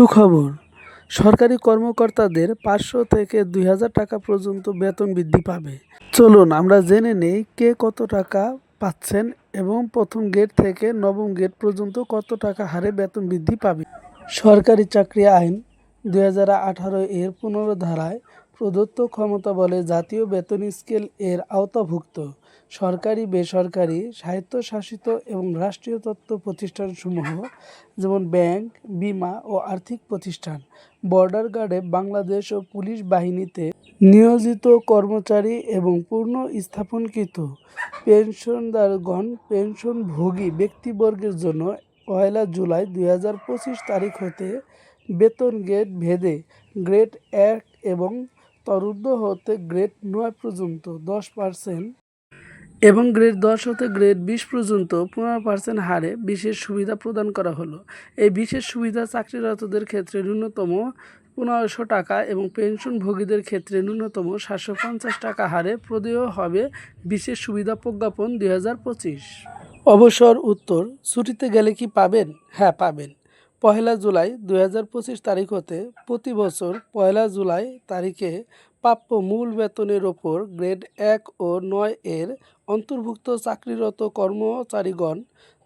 সুখবর, সরকারি কর্মকর্তাদের পাঁচশো থেকে দুই হাজার টাকা পর্যন্ত বেতন বৃদ্ধি পাবে। চলুন আমরা জেনে নেই কে কত টাকা পাচ্ছেন এবং প্রথম গেট থেকে নবম গেট পর্যন্ত কত টাকা হারে বেতন বৃদ্ধি পাবে। সরকারি চাকরি আইন দুই হাজার আঠারো এর পনেরো ধারায় প্রদত্ত ক্ষমতা বলে জাতীয় বেতন স্কেল এর আওতাভুক্ত। সরকারি, বেসরকারি, স্বায়ত্তশাসিত এবং রাষ্ট্রীয় তত্ত্ব প্রতিষ্ঠানসমূহ যেমন ব্যাংক, বিমা ও আর্থিক প্রতিষ্ঠান, বর্ডার গার্ডে বাংলাদেশ ও পুলিশ বাহিনীতে নিয়োজিত কর্মচারী এবং পূর্ণ স্থাপনকৃত পেনশনদারগণ পেনশনভোগী ব্যক্তিবর্গের জন্য পয়লা জুলাই দুই হাজার পঁচিশ তারিখ হতে বেতন গেট ভেদে গ্রেড এক এবং তরুদ্ধ হতে গ্রেড নয় পর্যন্ত দশ পার্সেন্ট এবং গ্রেড দশ হতে গ্রেড বিশ পর্যন্ত পনেরো পার্সেন্ট হারে বিশেষ সুবিধা প্রদান করা হলো। এই বিশেষ সুবিধা চাকরিরতদের ক্ষেত্রে ন্যূনতম পনেরোশো টাকা এবং পেনশনভোগীদের ক্ষেত্রে ন্যূনতম সাতশো পঞ্চাশ টাকা হারে প্রদেয় হবে বিশেষ সুবিধা প্রজ্ঞাপন দুই হাজার পঁচিশ। অবসর উত্তর, ছুটিতে গেলে কি পাবেন? হ্যাঁ পাবেন। পহেলা জুলাই দুই হাজার পঁচিশ তারিখ হতে প্রতি বছর পয়লা জুলাই তারিখে প্রাপ্য মূল বেতনের ওপর গ্রেড এক ও নয় এর অন্তর্ভুক্ত চাকরিরত কর্মচারীগণ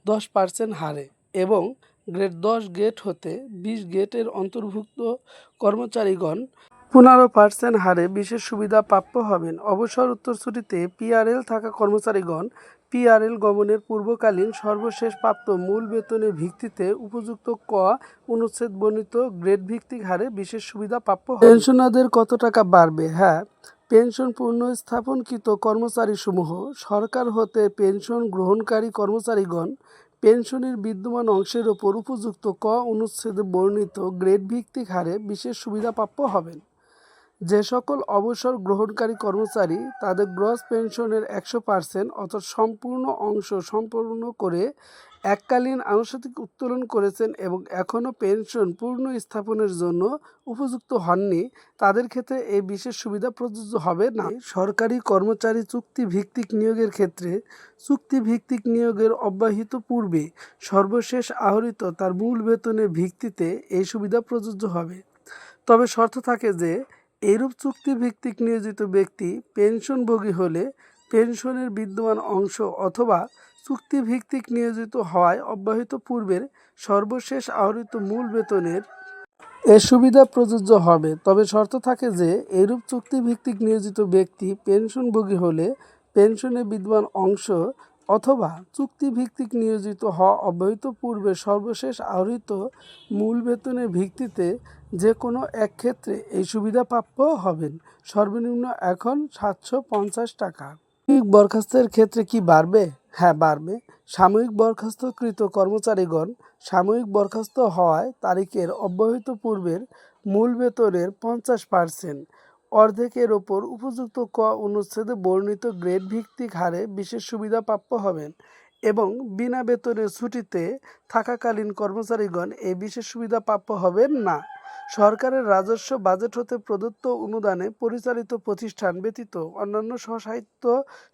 দশ পার্সেন্ট হারে এবং গ্রেড দশ গেট হতে বিশ গেটের অন্তর্ভুক্ত কর্মচারীগণ পনেরো পার্সেন্ট হারে বিশেষ সুবিধা প্রাপ্য হবেন। অবসর উত্তরসূরিতে পিআরএল থাকা কর্মচারীগণ পিআরএল গমনের পূর্বকালীন সর্বশেষ প্রাপ্ত মূল বেতনের ভিত্তিতে উপযুক্ত ক অনুচ্ছেদ বর্ণিত গ্রেড ভিত্তিক হারে বিশেষ সুবিধা প্রাপ্য পেনশনারদের কত টাকা বাড়বে? হ্যাঁ পেনশন পুনঃস্থাপনকৃত কর্মচারীসমূহ, সরকার হতে পেনশন গ্রহণকারী কর্মচারীগণ পেনশনের বিদ্যমান অংশের ওপর উপযুক্ত ক অনুচ্ছেদে বর্ণিত গ্রেড ভিত্তিক হারে বিশেষ সুবিধা প্রাপ্য হবেন। যে সকল অবসর গ্রহণকারী কর্মচারী তাদের গ্রস পেনশনের একশো পার্সেন্ট অর্থাৎ সম্পূর্ণ অংশ সম্পূর্ণ করে এককালীন আনুষ্ঠানিক উত্তোলন করেছেন এবং এখনও পেনশন পূর্ণ স্থাপনের জন্য উপযুক্ত হননি, তাদের ক্ষেত্রে এই বিশেষ সুবিধা প্রযোজ্য হবে না। সরকারি কর্মচারী চুক্তি ভিত্তিক নিয়োগের ক্ষেত্রে চুক্তি ভিত্তিক নিয়োগের অব্যাহত পূর্বে সর্বশেষ আহরিত তার মূল বেতনের ভিত্তিতে এই সুবিধা প্রযোজ্য হবে। তবে শর্ত থাকে যে এইরূপ চুক্তিভিত্তিক নিয়োজিত ব্যক্তি পেনশনভোগী হলে পেনশনের বিদ্যমান অংশ অথবা চুক্তিভিত্তিক নিয়োজিত হওয়ায় অব্যাহত পূর্বের সর্বশেষ আহরিত মূল বেতনের এ সুবিধা প্রযোজ্য হবে। তবে শর্ত থাকে যে এইরূপ চুক্তিভিত্তিক নিয়োজিত ব্যক্তি পেনশনভোগী হলে পেনশনের বিদ্যমান অংশ অথবা চুক্তিভিত্তিক নিয়োজিত হওয়া অব্যাহত পূর্বে সর্বশেষ আহরিত মূল বেতনের ভিত্তিতে যে কোনো এক ক্ষেত্রে এই সুবিধা প্রাপ্য হবেন। সর্বনিম্ন এখন সাতশো পঞ্চাশ টাকা। সাময়িক বরখাস্তের ক্ষেত্রে কি বাড়বে? হ্যাঁ বাড়বে। সাময়িক বরখাস্তকৃত কর্মচারীগণ সাময়িক বরখাস্ত হওয়ায় তারিখের অব্যাহত পূর্বের মূল বেতনের পঞ্চাশ পার্সেন্ট, অর্ধেকের ওপর উপযুক্ত ক অনুচ্ছেদে বর্ণিত গ্রেড ভিত্তিক হারে বিশেষ সুবিধা প্রাপ্য হবেন এবং বিনা বেতনের ছুটিতে থাকাকালীন কর্মচারীগণ এই বিশেষ সুবিধা প্রাপ্য হবেন না। সরকারের রাজস্ব বাজেট হতে প্রদত্ত অনুদানে পরিচালিত প্রতিষ্ঠান ব্যতীত অন্যান্য স্বশাসিত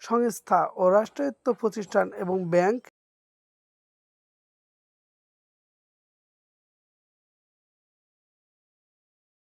সংস্থা ও রাষ্ট্রায়ত্ত প্রতিষ্ঠান এবং ব্যাংক